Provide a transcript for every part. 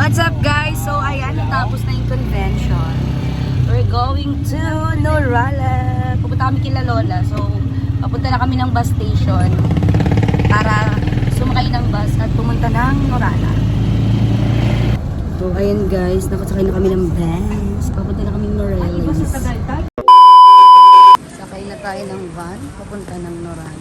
What's up guys? So ayan, natapos na yung convention. We're going to Norala. Pupunta kami kila Lola. So, papunta na kami ng bus station para sumakay ng bus at pumunta ng Norala. So, ayan guys, nakasakay na kami ng bus. Papunta na kami ng Norala. Sakay na tayo ng van, papunta ng Norala.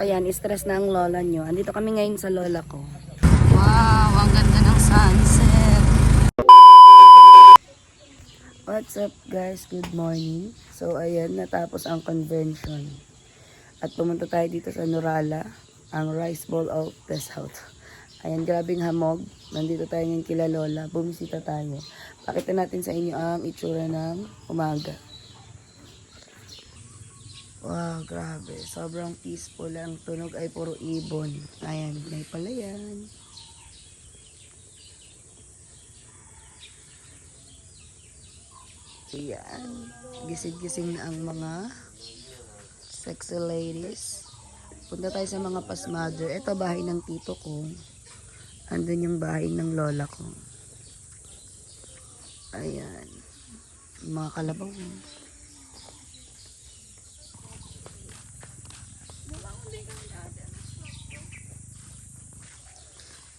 Ayan, stress na ang lola nyo. Andito kami ngayon sa lola ko. Wow, ang ganda ng sunset. What's up guys? Good morning. So ayan, natapos ang convention. At pumunta tayo dito sa Norala, ang Rice Bowl of the South. Ayan, grabing hamog. Nandito tayo ngayon kila Lola. Bumisita tayo. Pakita natin sa inyo ang itsura ng umaga. Wow, grabe. Sobrang peaceful. Ang tunog ay puro ibon. Ayan, may palayan. Ayan. Gising-gising na ang mga sexy ladies. Punta tayo sa mga pasmother. Ito bahay ng tito ko. Andun yung bahay ng lola ko. Ayan. Mga kalabaw.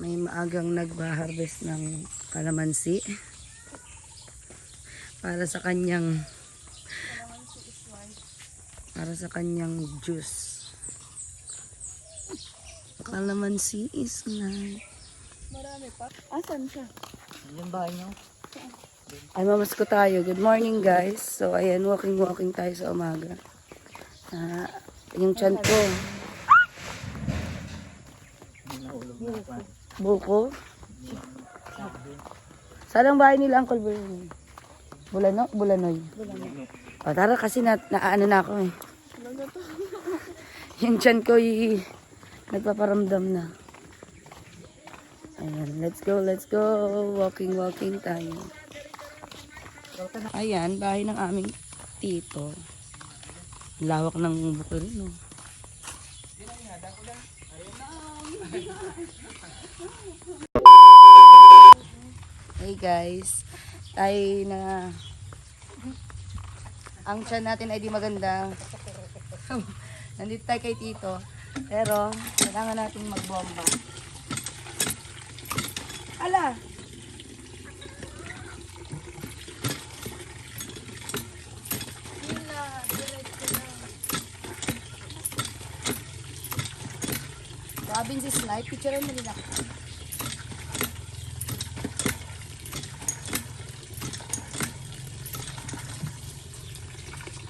May maagang nagba-harvest ng kalamansi para sa kanyang para sa kanyang juice. Kalamansi is life. Marami pa. Asan siya? Yung bahay niyo? Ay, mamasko tayo. Good morning, guys. So, ayan, walking-walking tayo sa umaga. Ah, yung chan ko. Buko. Saan ang bahay nila, Uncle Bernie? Bulano? Bulanoy? O, tara kasi na, naano na ako eh. yung chan ko y, nagpaparamdam na. Ayan, let's go, let's go. Walking, walking tayo. Ayan, bahay ng aming tito. Lawak ng bukil, no? Hey guys, tayo na ang tiyan natin ay di maganda. Nandito tayo kay tito. Pero, kailangan natin magbomba. Ala! Robin si Snipe, picture mo nila.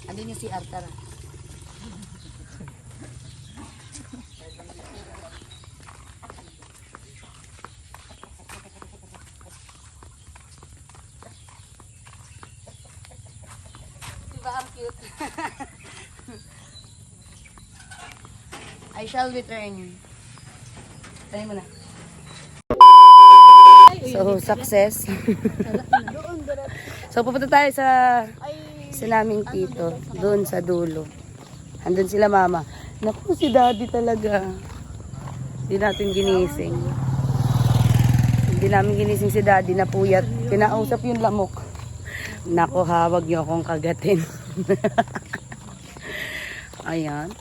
Andun yung si Artara. Diba ang cute? I shall return. Tayo mo na. So, success. so, pupunta tayo sa sa naming tito. Doon sa dulo. Andun sila mama. Naku, si daddy talaga. Hindi natin ginising. Hindi namin ginising si daddy na puyat. Pinausap yung lamok. Naku, hawag niyo akong kagatin. Ayan.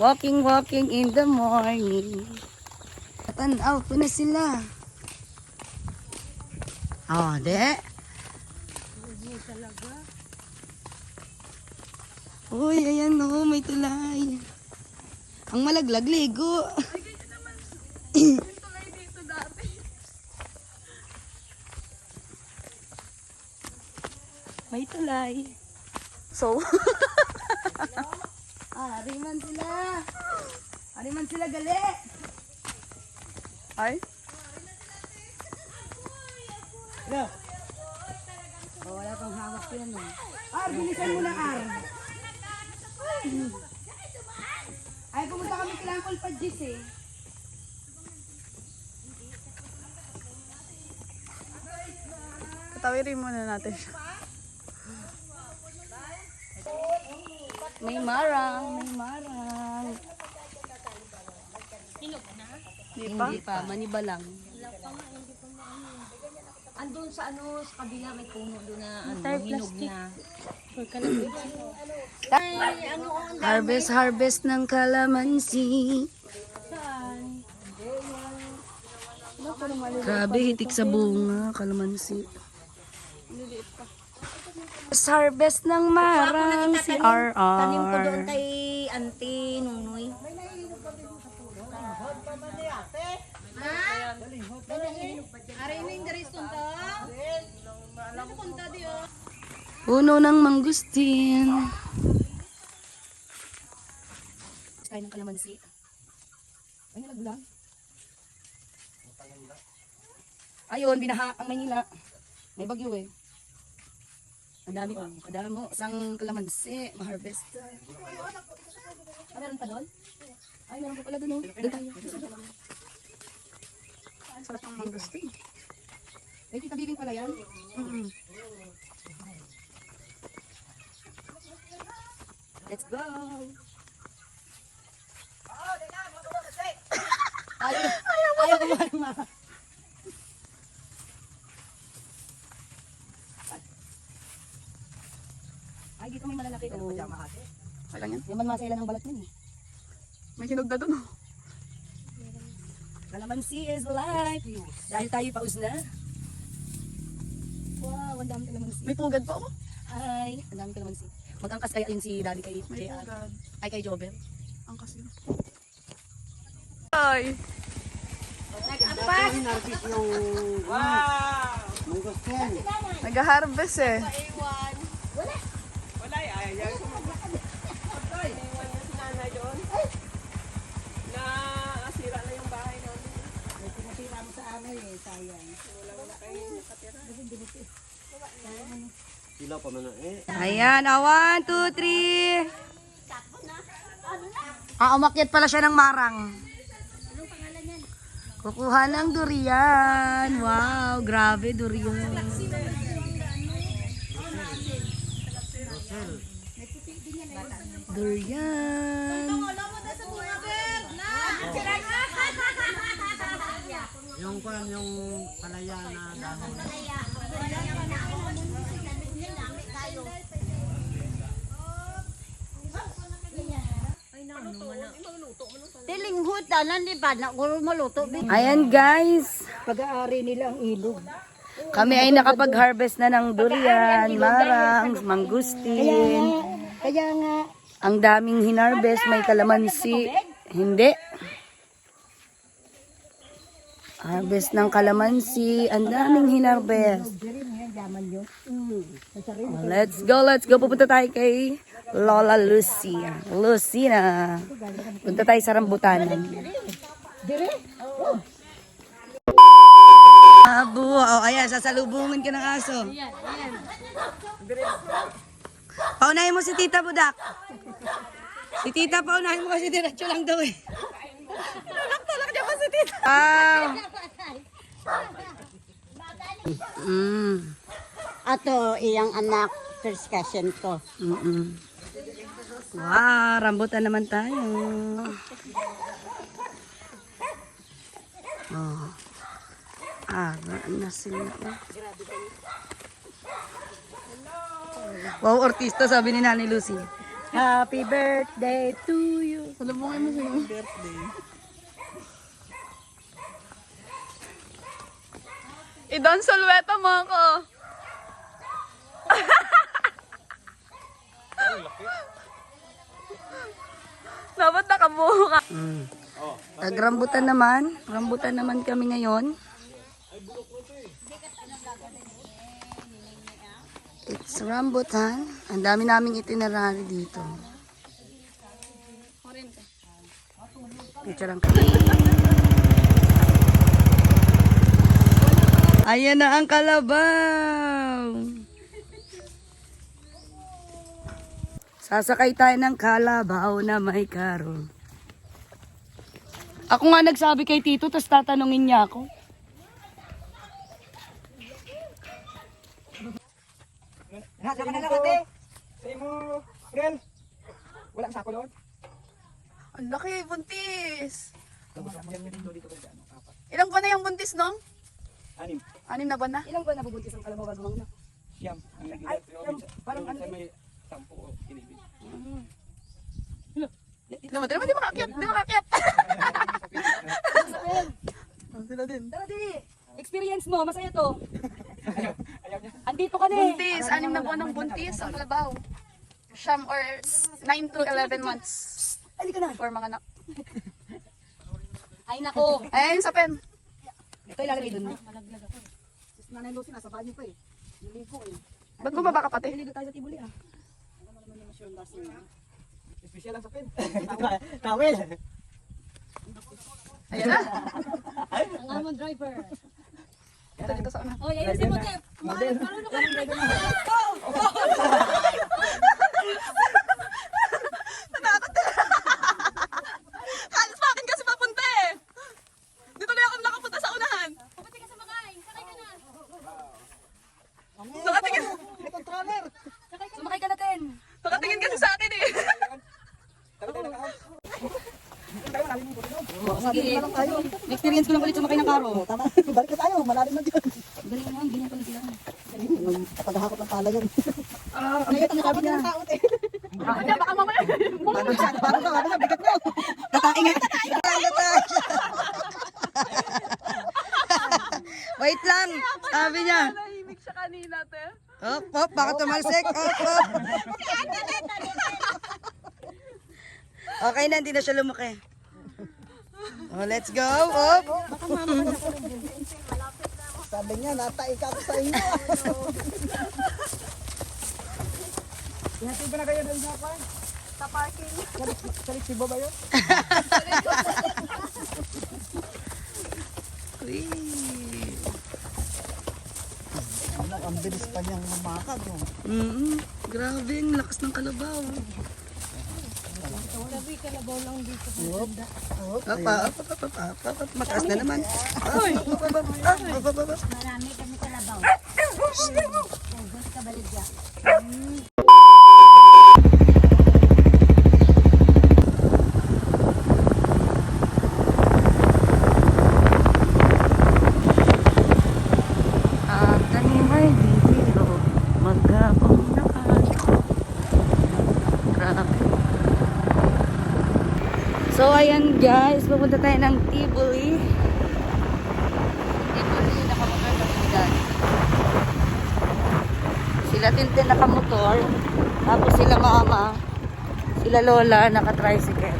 Walking, walking in the morning. Tanaw ko na sila. Oh, de. Uy, ayan no, may tulay. Ang malaglag, Lego. may tulay. So, ah, hariman sila. Hariman sila gali. Ay? Oh, wala pang hawak yan oh. Ar, bilisan mo na, Ar. Ay, pumunta kami kila Uncle Padjis eh. Tawirin muna natin siya. May marang, may marang. Di pa? Hindi pa, maniba lang. Andun sa ano, sa kabila may puno doon na ano, hinog na. Harvest, harvest ng kalamansi. Grabe, hitik sa bunga, kalamansi. Harvest, harvest ng marang si RR. Tanim ko doon kay Auntie Nunoy. Puno ng mangustin. Tayo ng kalamansi. Ay, nalaglag. Ayun, binaha ang Maynila. May bagyo eh. Ang dami oh. Kadami mo. Isang kalamansi. Ma-harvest. Ah, meron pa doon? Ay, meron pa pala doon oh. Doon tayo. Sarap ang mangustin. Eh, kita bibing pala yan? Mm-mm. Let's go! Ayaw, ayaw kumain Ay, dito may malalaki. Oh. Walang yan. Yaman masela ng balat nun eh. May hinog na dun. oh. Calamansi is life. Dahil tayo paus na. Wow, ang dami calamansi. May pugad pa ako. Hi, ang dami calamansi. Mag-angkas kaya yun si daddy kay May JR. pugad. Ay, kay Jobel. Ang kasi. Ay. Nag-harvest eh. Ayan, ah, one, two, three. Ah, umakyat pala siya ng marang. Kukuha ng durian. Wow, grabe durian. Durian. Yung kwan, yung palaya na dahon. Tilinghut, tanan di ba? Na kuro maluto. Ayan guys, Pag-aari nila ang ilog. kami ay nakapag-harvest na ng durian, marang, mangustin. Kaya nga, Ang daming hinarvest, may kalamansi. Hindi. Harvest ng kalamansi. Ang daming hinarvest. Let's go, let's go. Pupunta tayo kay Lola Lucy. Lucina. Punta tayo sa rambutanan. Abo, oh, ayan, sasalubungin ka ng aso. Paunahin mo si Tita Budak. Si Tita, paunahin mo kasi diretso lang daw eh. Talak-talak niya pa si Tita. Wow. Mm. Ato iyang anak, first cousin ko. Mm-mm. Wow, rambutan naman tayo. Oh. Ah, na sila. Wow, artista sabi ni Nani Lucy. Happy birthday to you. Salubungin mo sila. Birthday. Idon Solweta mo ako. Dapat nakabuho ka. Mm. Nagrambutan naman. Rambutan naman kami ngayon. It's rambutan. Ang dami naming itinerary dito. Picture lang kami. Ayan na ang kalabaw. Sasakay tayo ng kalabaw na may karo. Ako nga nagsabi kay Tito, tapos tatanungin niya ako. Nasa ka na lang ate. Sa imo, April. Wala sa ako doon. Ang laki, buntis. Ilang buwan na yung buntis, nong? Anim. Anim na buwan na? Ilang ba nabubuntis ang kalabaw bago mga Siyam. Ay, siyam. Parang ano Sa may sampu o inibig. Naman, di makakyat, di makakyat. Sila din. Tara di, experience mo, masaya to. Andito ka na eh. Buntis, anim na buwan ng buntis ang kalabaw. Siyam or 9 to 11 months. Halika na. For mga anak. Ay nako. Ayun sa pen. Ito ilalagay dun. Nanay Lucy, nasa banyo pa eh. Niligo eh. Ba't bumaba ka pati? Naligo tayo sa tibuli ah. Espesyal lang sa pen. Tawel. Ayan na. Ang amon driver. Ito dito sa una. Oh, ayusin mo, Tep. Marunong ka ng driver. Halos sa akin kasi papunta eh. Dito na ako nakapunta sa unahan. Pati ka sa makay. Sakay ka na. Nakatingin, May controller. Sumakay ka natin. nakatingin kasi sa akin eh. Tayo tayo lang. Sige. Experience ko lang ulit sumakay ng karo. Tama. Balik na tayo. Malalim na dyan. Galing naman, ganyan pala sila. Paghahakot ng pala yan. Ah, ang bigat ng sabi niya. Kanya, baka mamaya. Parang siya, parang ka, parang bigat mo. Tatae nga. Wait lang. Sabi niya. Nahimik siya kanina, te. Hop, hop, baka tumalsik. Hop, hop. Okay na, hindi na siya lumaki. Oh, let's go. Hop. Sabi niya, natay ka ako sa inyo. Ihatid ba na kayo doon sa park? Sa parking. Sa Lixibo ba yun? Ano, ang bilis pa niyang mamakag. Oh. Mm Grabe, ang lakas ng kalabaw. Yup. Yup. Hop, hop, hop, hop, hop, hop, hop. Mataas na naman. Hop. Marami kami kalabaw. Ugos ka baligya. Ang tanim ay bibiro, magkabong nakaliko. Grabe. So, ayan guys, pupunta tayo ng Tivoli. Tivoli, nakamotor kami ni Dad. Sila Tintin nakamotor, tapos sila mama, sila lola naka-tricycle.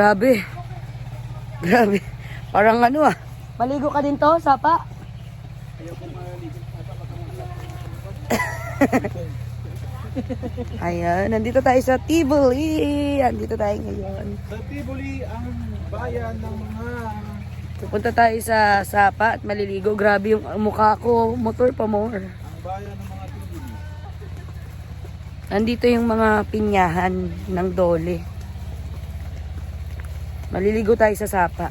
Grabe. Grabe. Parang ano ah. Maligo ka din to, sapa? Ayan, nandito tayo sa Tivoli. Nandito tayo ngayon. Sa Tibuli, ang bayan ng mga... Pupunta tayo sa Sapa at maliligo. Grabe yung mukha ko. Motor pa more. Ang bayan ng mga Tibuli. Nandito yung mga pinyahan ng dole. Maliligo tayo sa Sapa.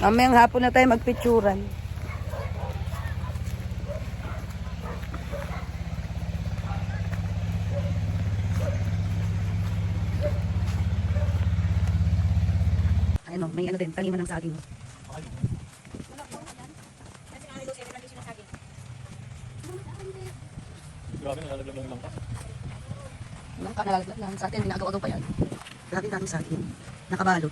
Mamayang hapon na tayo magpicturan. Ano, may ano din, taniman ng saging. Lang ka nalalaglag lang. Sa atin, ginagawa pa yan. Grabe dami sa atin. Nakabalo.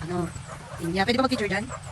Ano, Inya, pwede ba mag-picture dyan?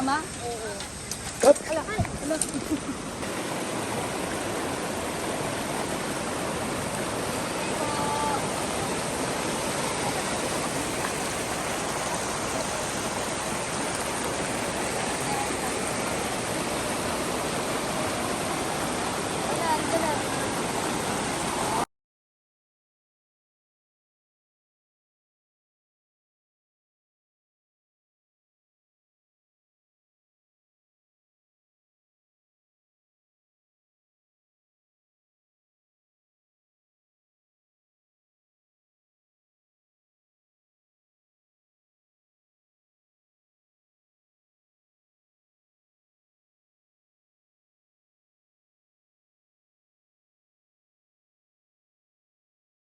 Mama? Oo. Cut! Ala, ala.